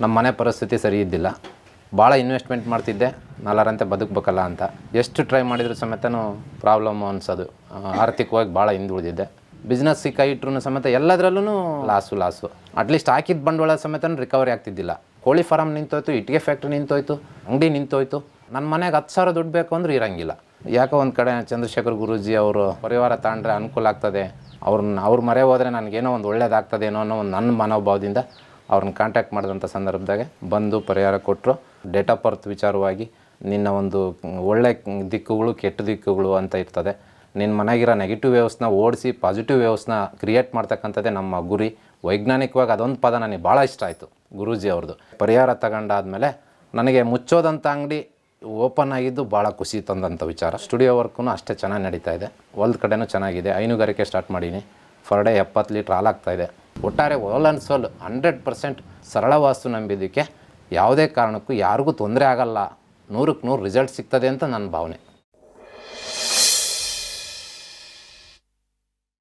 ನಮ್ಮ ಮನೆ ಪರಿಸ್ಥಿತಿ ಸರಿ ಇದ್ದಿಲ್ಲ. ಭಾಳ ಇನ್ವೆಸ್ಟ್ಮೆಂಟ್ ಮಾಡ್ತಿದ್ದೆ. ನಾಲ್ಕರಂತೆ ಬದುಕಬೇಕಲ್ಲ ಅಂತ. ಎಷ್ಟು ಟ್ರೈ ಮಾಡಿದ್ರು ಸಮೇತನೂ ಪ್ರಾಬ್ಲಮ್ ಅನ್ಸೋದು. ಆರ್ಥಿಕವಾಗಿ ಭಾಳ ಹಿಂದುಳಿದಿದ್ದೆ. ಬಿಸ್ನೆಸ್ ಸಿಕ್ಕ ಇಟ್ರು ಸಮೇತ ಎಲ್ಲದರಲ್ಲೂ ಲಾಸು ಲಾಸು ಅಟ್ಲೀಸ್ಟ್ ಹಾಕಿದ ಬಂಡವಾಳ ಸಮೇತ ರಿಕವರಿ ಆಗ್ತಿದ್ದಿಲ್ಲ. ಕೋಳಿ ಫಾರಮ್ ನಿಂತೋಯ್ತು, ಇಟ್ಟಿಗೆ ಫ್ಯಾಕ್ಟ್ರಿ ನಿಂತೋಯ್ತು, ಅಂಗಡಿ ನಿಂತೋಯ್ತು. ನನ್ನ ಮನೆಗೆ ಹತ್ತು ಸಾವಿರ ದುಡ್ಡು ಬೇಕು ಅಂದ್ರೆ ಇರಂಗಿಲ್ಲ. ಯಾಕೋ ಒಂದು ಕಡೆ ಚಂದ್ರಶೇಖರ್ ಗುರೂಜಿ ಅವರು ಪರಿವಾರ ತಾಂಡ್ರೆ ಅನುಕೂಲ ಆಗ್ತದೆ. ಅವ್ರನ್ನ, ಅವ್ರ ಮರೆ ಹೋದರೆ ನನಗೇನೋ ಒಂದು ಒಳ್ಳೇದಾಗ್ತದೇನೋ ಅನ್ನೋ ಒಂದು ನನ್ನ ಮನೋಭಾವದಿಂದ ಅವ್ರನ್ನ ಕಾಂಟ್ಯಾಕ್ಟ್ ಮಾಡಿದಂಥ ಸಂದರ್ಭದಾಗೆ ಬಂದು ಪರಿಹಾರ ಕೊಟ್ಟರು ಡೇಟ್ ಆಫ್ ಬರ್ತ್ ವಿಚಾರವಾಗಿ ನಿನ್ನ ಒಂದು ಒಳ್ಳೆ ದಿಕ್ಕುಗಳು, ಕೆಟ್ಟ ದಿಕ್ಕುಗಳು ಅಂತ ಇರ್ತದೆ. ನಿನ್ನ ಮನೆಗಿರೋ ನೆಗೆಟಿವ್ ವೇವ್ಸ್ನ ಓಡಿಸಿ ಪಾಸಿಟಿವ್ ವೇವ್ಸ್ನ ಕ್ರಿಯೇಟ್ ಮಾಡ್ತಕ್ಕಂಥದ್ದೇ ನಮ್ಮ ಗುರಿ. ವೈಜ್ಞಾನಿಕವಾಗಿ ಅದೊಂದು ಪದ ನನಗೆ ಭಾಳ ಇಷ್ಟ ಆಯಿತು ಗುರೂಜಿ ಅವ್ರದ್ದು. ಪರಿಹಾರ ತಗೊಂಡಾದ್ಮೇಲೆ ನನಗೆ ಮುಚ್ಚೋದಂಥ ಅಂಗಡಿ ಓಪನ್ ಆಗಿದ್ದು ಭಾಳ ಖುಷಿ ತಂದಂಥ ವಿಚಾರ. ಸ್ಟುಡಿಯೋ ವರ್ಕೂ ಅಷ್ಟೇ ಚೆನ್ನಾಗಿ ನಡೀತಾ ಇದೆ. ಹೊಲ್ದ ಕಡೆನೂ ಚೆನ್ನಾಗಿದೆ. ಹೈನುಗಾರಿಕೆ ಸ್ಟಾರ್ಟ್ ಮಾಡೀನಿ. ಫರ್ ಡೇ ಎಪ್ಪತ್ತು ಲೀಟ್ರ್ ಹಾಲಾಗ್ತಾ ಇದೆ. ಒಟ್ಟಾರೆ ಓಲನ್ ಸೋಲ್ ಹಂಡ್ರೆಡ್ ಪರ್ಸೆಂಟ್ ಸರಳ ವಾಸ್ತು ನಂಬಿದ್ದಕ್ಕೆ ಯಾವುದೇ ಕಾರಣಕ್ಕೂ ಯಾರಿಗೂ ತೊಂದರೆ ಆಗಲ್ಲ. ನೂರಕ್ಕೆ ನೂರು ರಿಸಲ್ಟ್ ಸಿಗ್ತದೆ ಅಂತ ನನ್ನ ಭಾವನೆ.